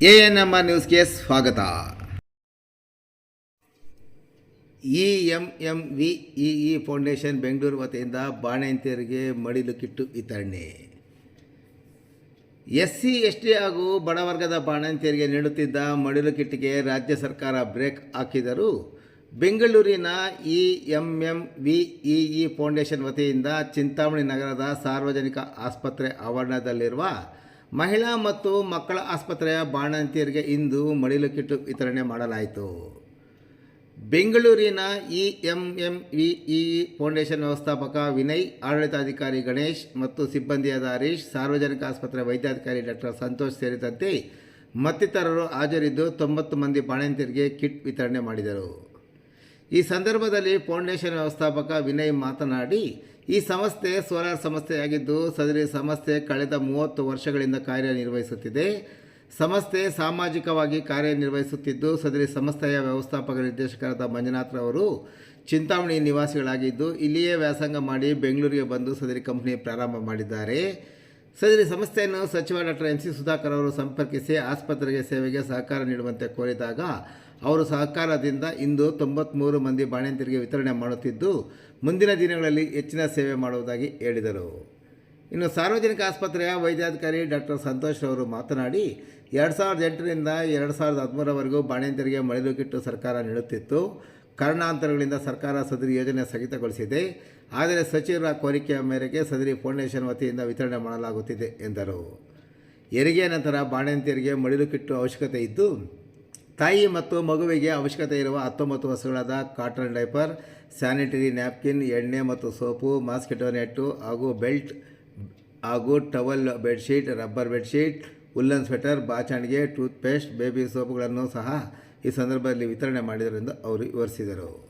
A N M R ನ್ಯೂಸ್ಗೆ ಸ್ವಾಗತ. E M M V E foundation Bengaluru ವತಿಯಿಂದ ಬಾಣಂತಿಯರಿಗೆ ಮಡಿಲು ಕಿಟ್ಟು ವಿತರಣೆ. ಎಸ್ ಸಿ ಎಸ್ ಟಿ ಹಾಗೂ ಬಡವರ್ಗದ ಬಾಣಂತಿಯರಿಗೆ ನೀಡುತ್ತಿದ್ದ ಮಡಿಲು ಕಿಟ್ಟಿಗೆ ರಾಜ್ಯ ಸರ್ಕಾರ ಬ್ರೇಕ್ ಹಾಕಿದರೂ ಬೆಂಗಳೂರಿನ E M M V E foundation ವತಿಯಿಂದ ಚಿಂತಾಮಣಿ ನಗರದ ಸಾರ್ವಜನಿಕ ಆಸ್ಪತ್ರೆ ಆವರಣದಲ್ಲಿರುವ ಮಹಿಳಾ ಮತ್ತು ಮಕ್ಕಳ ಆಸ್ಪತ್ರೆಯ ಬಾಣಂತಿಯರಿಗೆ ಇಂದು ಮಡಿಲು ಕಿಟ್ಟು ವಿತರಣೆ ಮಾಡಲಾಯಿತು. ಬೆಂಗಳೂರಿನ E M M V E foundation ವ್ಯವಸ್ಥಾಪಕ ವಿನಯ್, ಆಡಳಿತಾಧಿಕಾರಿ ಗಣೇಶ್ ಮತ್ತು ಸಿಬ್ಬಂದಿಯಾದ ಹರೀಶ್, ಸಾರ್ವಜನಿಕ ಆಸ್ಪತ್ರೆ ವೈದ್ಯಾಧಿಕಾರಿ ಡಾಕ್ಟರ್ ಸಂತೋಷ್ ಸೇರಿದಂತೆ ಮತ್ತಿತರರು ಹಾಜರಿದ್ದು ತೊಂಬತ್ತು ಮಂದಿ ಬಾಣಂತಿಯರಿಗೆ ಕಿಟ್ ವಿತರಣೆ ಮಾಡಿದರು. ಈ ಸಂದರ್ಭದಲ್ಲಿ ಫೌಂಡೇಶನ್ ವ್ಯವಸ್ಥಾಪಕ ವಿನಯ್ ಮಾತನಾಡಿ, ಈ ಸಂಸ್ಥೆ ಸೋಲಾರ್ ಸಂಸ್ಥೆಯಾಗಿದ್ದು, ಸದರಿ ಸಂಸ್ಥೆ ಕಳೆದ ಮೂವತ್ತು ವರ್ಷಗಳಿಂದ ಕಾರ್ಯನಿರ್ವಹಿಸುತ್ತಿದೆ. ಸಂಸ್ಥೆ ಸಾಮಾಜಿಕವಾಗಿ ಕಾರ್ಯನಿರ್ವಹಿಸುತ್ತಿದ್ದು, ಸದರಿ ಸಂಸ್ಥೆಯ ವ್ಯವಸ್ಥಾಪಕ ನಿರ್ದೇಶಕರಾದ ಮಂಜುನಾಥ್ರವರು ಚಿಂತಾಮಣಿ ನಿವಾಸಿಗಳಾಗಿದ್ದು, ಇಲ್ಲಿಯೇ ವ್ಯಾಸಂಗ ಮಾಡಿ ಬೆಂಗಳೂರಿಗೆ ಬಂದು ಸದರಿ ಕಂಪನಿ ಪ್ರಾರಂಭ ಮಾಡಿದ್ದಾರೆ. ಸದರಿ ಸಂಸ್ಥೆಯನ್ನು ಸಚಿವ ಡಾಕ್ಟರ್ ಎಂ ಸಿ ಸುಧಾಕರ್ ಅವರು ಸಂಪರ್ಕಿಸಿ ಆಸ್ಪತ್ರೆಗೆ ಸೇವೆಗೆ ಸಹಕಾರ ನೀಡುವಂತೆ ಕೋರಿದಾಗ ಅವರು ಸಹಕಾರದಿಂದ ಇಂದು ತೊಂಬತ್ತ್ಮೂರು ಮಂದಿ ಬಾಣಂತಿಯರಿಗೆ ವಿತರಣೆ ಮಾಡುತ್ತಿದ್ದು, ಮುಂದಿನ ದಿನಗಳಲ್ಲಿ ಹೆಚ್ಚಿನ ಸೇವೆ ಮಾಡುವುದಾಗಿ ಹೇಳಿದರು. ಇನ್ನು ಸಾರ್ವಜನಿಕ ಆಸ್ಪತ್ರೆಯ ವೈದ್ಯಾಧಿಕಾರಿ ಡಾಕ್ಟರ್ ಸಂತೋಷ್ ಅವರು ಮಾತನಾಡಿ, ಎರಡು ಸಾವಿರದ ಎಂಟರಿಂದ ಎರಡು ಸಾವಿರದ ಹದಿಮೂರವರೆಗೂ ಬಾಣಂತಿಯರಿಗೆ ಮಡಿಲುಕಿಟ್ಟು ಸರ್ಕಾರ ನೀಡುತ್ತಿತ್ತು. ಕಾರಣಾಂತರಗಳಿಂದ ಸರ್ಕಾರ ಸದರಿ ಯೋಜನೆ ಸ್ಥಗಿತಗೊಳಿಸಿದೆ. ಆದರೆ ಸಚಿವರ ಕೋರಿಕೆಯ ಮೇರೆಗೆ ಸದರಿ ಫೌಂಡೇಶನ್ ವತಿಯಿಂದ ವಿತರಣೆ ಮಾಡಲಾಗುತ್ತಿದೆ ಎಂದರು. ಹೆರಿಗೆ ನಂತರ ಬಾಣಂತಿಯರಿಗೆ ಮಡಿಲು ಕಿಟ್ಟು ಅವಶ್ಯಕತೆ ಇದ್ದು ತಾಯಿ ಮತ್ತು ಮಗುವಿಗೆ ಅವಶ್ಯಕತೆ ಇರುವ ಹತ್ತೊಂಬತ್ತು ವಸ್ತುಗಳಾದ ಕಾಟನ್ ಡೈಪರ್, ಸ್ಯಾನಿಟರಿ ನ್ಯಾಪ್ಕಿನ್, ಎಣ್ಣೆ ಮತ್ತು ಸೋಪು, ಮಾಸ್ಕಿಟೋ ನೆಟ್ಟು ಹಾಗೂ ಬೆಲ್ಟ್ ಹಾಗೂ towel bedsheet, rubber bedsheet, woollen sweater ಬಾಚಣಿಗೆ ಟೂತ್ಪೇಸ್ಟ್, ಬೇಬಿ ಸೋಪುಗಳನ್ನು ಸಹ ಈ ಸಂದರ್ಭದಲ್ಲಿ ವಿತರಣೆ ಮಾಡಿದರು ಎಂದು ಅವರು ವಿವರಿಸಿದರು.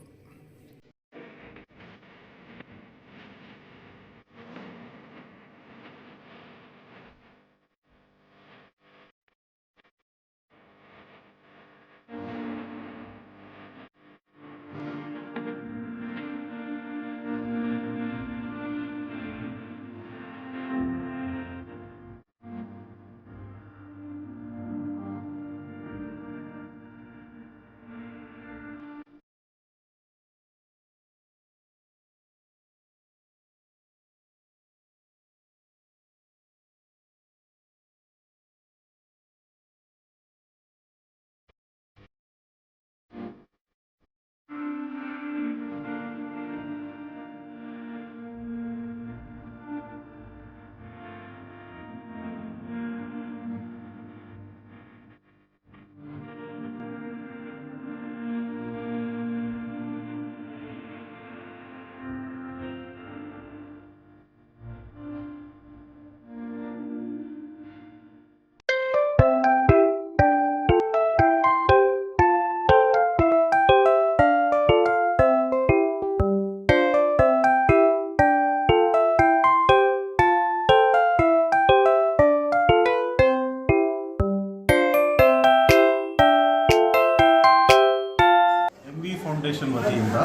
ಫೌಂಡೇಶನ್ ವತಿಯಿಂದ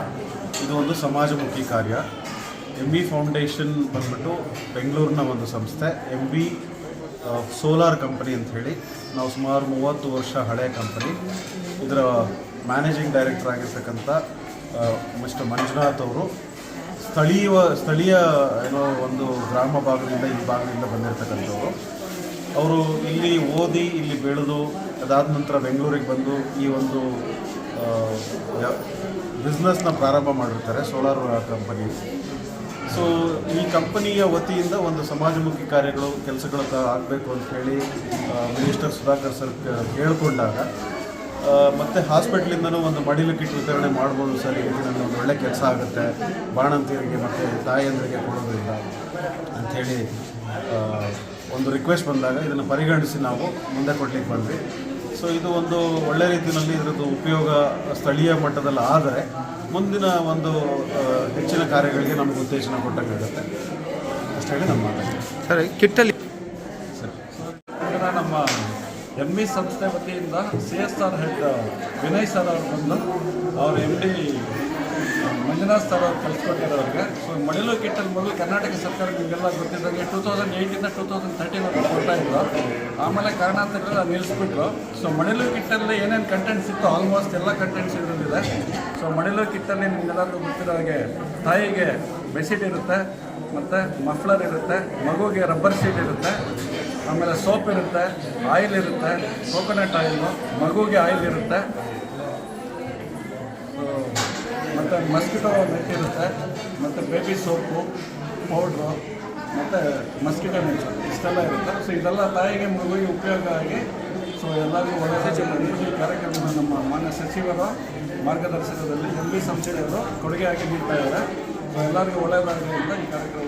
ಇದು ಒಂದು ಸಮಾಜಮುಖಿ ಕಾರ್ಯ. ಎಂ ಬಿ ಫೌಂಡೇಶನ್ ಬಂದ್ಬಿಟ್ಟು ಬೆಂಗಳೂರಿನ ಒಂದು ಸಂಸ್ಥೆ. ಎಂ ಬಿ ಸೋಲಾರ್ ಕಂಪನಿ ಅಂತ ಹೇಳಿ. ನಾವು ಸುಮಾರು ಮೂವತ್ತು ವರ್ಷ ಹಳೆಯ ಕಂಪನಿ ಇದರ ಮ್ಯಾನೇಜಿಂಗ್ ಡೈರೆಕ್ಟರ್ ಆಗಿರ್ತಕ್ಕಂಥ ಮಿಸ್ಟರ್ ಮಂಜುನಾಥ್ ಅವರು ಸ್ಥಳೀಯ ಸ್ಥಳೀಯ ಏನೋ ಒಂದು ಗ್ರಾಮ ಭಾಗದಿಂದ ಈ ಭಾಗದಿಂದ ಬಂದಿರತಕ್ಕಂಥವ್ರು. ಅವರು ಇಲ್ಲಿ ಓದಿ, ಇಲ್ಲಿ ಬೆಳೆದು ಅದಾದ ನಂತರ ಬೆಂಗಳೂರಿಗೆ ಬಂದು ಈ ಒಂದು ಬಿಸ್ನೆಸ್ನ ಪ್ರಾರಂಭ ಮಾಡಿರ್ತಾರೆ ಸೋಲಾರ್ ಕಂಪನಿ ಸೊ ಈ ಕಂಪನಿಯ ವತಿಯಿಂದ ಒಂದು ಸಮಾಜಮುಖಿ ಕಾರ್ಯಗಳು, ಕೆಲಸಗಳು ಆಗಬೇಕು ಅಂತ ಹೇಳಿ ಮಿನಿಸ್ಟರ್ ಸುಧಾಕರ್ ಸರ್ ಕೇಳಿಕೊಂಡಾಗ ಮತ್ತು ಹಾಸ್ಪಿಟ್ಲಿಂದನೂ ಒಂದು ಮಡಿಲು ಕಿಟ್ ವಿತರಣೆ ಮಾಡ್ಬೋದು ಸರ್ ಇದು ಒಂದು ಒಳ್ಳೆ ಕೆಲಸ ಆಗುತ್ತೆ. ಬಾಣಂತಿಯರಿಗೆ ಮತ್ತು ತಾಯಿಯಂದರಿಗೆ ಕೊಡೋದ್ರಿಂದ ಅಂಥೇಳಿ ಒಂದು ರಿಕ್ವೆಸ್ಟ್ ಬಂದಾಗ ಇದನ್ನು ಪರಿಗಣಿಸಿ ನಾವು ಮುಂದೆ ಕೊಡ್ಲಿಕ್ಕೆ ಬಂದ್ವಿ. ಸೊ ಇದು ಒಂದು ಒಳ್ಳೆ ರೀತಿಯಲ್ಲಿ ಇದರದ್ದು ಉಪಯೋಗ ಸ್ಥಳೀಯ ಮಟ್ಟದಲ್ಲಿ ಆದರೆ ಮುಂದಿನ ಒಂದು ಹೆಚ್ಚಿನ ಕಾರ್ಯಗಳಿಗೆ ನಮಗೆ ಉತ್ತೇಜನ ಕೊಟ್ಟಂಗಾಗುತ್ತೆ ಅಷ್ಟು ಹೇಳಿ ನಮ್ಮ ಸರಿ ಸರ್. ಕಿಟ್ಟಲ್ಲಿ ನಮ್ಮ ಎಂ ಇ ಸಂಸ್ಥೆ ವತಿಯಿಂದ C S R head Vinay sir ಅವರು ಬಂದು ಅವರು ಎಂ ಡಿ ಮಂಜುನಾಥ್ ಸರ್ ಅವ್ರು ಕಲಿಸ್ಕೊಟ್ಟಿರೋರಿಗೆ ಸೊ ಮಡಿಲು ಕಿಟ್ಟಲ್ಲಿ ಮೊದಲು ಕರ್ನಾಟಕ ಸರ್ಕಾರ ನಿಮಗೆಲ್ಲ ಗೊತ್ತಿದ್ದಂಗೆ ಟೂ ತೌಸಂಡ್ ಏಯ್ಟಿಂದ ಟೂ ತೌಸಂಡ್ ತರ್ಟಿವರೆಗೂ ಕೊಡ್ತಾ ಇದ್ರು. ಆಮೇಲೆ ಕಾರಣಾಂತರಗಳು ಅದು ನಿಲ್ಲಿಸ್ಬಿಟ್ರು ಸೊ ಮಡಿಲು ಕಿಟ್ಟಲ್ಲಿ ಏನೇನು ಕಂಟೆಂಟ್ಸ್ ಇತ್ತು ಆಲ್ಮೋಸ್ಟ್ ಎಲ್ಲ ಕಂಟೆಂಟ್ಸ್ ಇರೋದಿದೆ ಸೊ ಮಡಿಲು ಕಿಟ್ಟಲ್ಲಿ ನಿಮಗೆಲ್ಲರಿಗೂ ಗೊತ್ತಿರೋ ಹಾಗೆ ತಾಯಿಗೆ ಬೆಸಿಟ್ ಇರುತ್ತೆ, ಮತ್ತು ಮಫ್ಲರ್ ಇರುತ್ತೆ, ಮಗುಗೆ ರಬ್ಬರ್ ಸೀಟ್ ಇರುತ್ತೆ, ಆಮೇಲೆ ಸೋಪ್ ಇರುತ್ತೆ ಆಯಿಲ್ ಇರುತ್ತೆ ಕೋಕೋನಟ್ ಆಯಿಲು ಮಗುಗೆ ಆಯಿಲ್ ಇರುತ್ತೆ ಮತ್ತು ಮಸ್ಕಿಟೋ ನೆಟ್ ಇರುತ್ತೆ. ಮತ್ತು ಬೇಬಿ ಸೋಪು ಪೌಡ್ರು ಮತ್ತು ಮಸ್ಕಿಟೋ ನೆಟ್ ಇಷ್ಟೆಲ್ಲ ಇರುತ್ತೆ. ಸೊ ಇದೆಲ್ಲ ತಾಯಿಗೆ ಮಗುವಿಗೆ ಉಪಯೋಗ ಆಗಿ ಸೊ ಎಲ್ಲರಿಗೂ ಒಳ್ಳೆಯ ಈ ಕಾರ್ಯಕ್ರಮ ನಮ್ಮ ಮಾನ್ಯ ಸಚಿವರ ಮಾರ್ಗದರ್ಶನದಲ್ಲಿ ಎಂ ಬಿ ಕೊಡುಗೆ ಆಗಿ ನೀಡ್ತಾ ಇದ್ದಾರೆ. ಸೊ ಎಲ್ಲರಿಗೂ ಒಳ್ಳೆಯದಾಗಲಿ ಅಂತ ಈ ಕಾರ್ಯಕ್ರಮ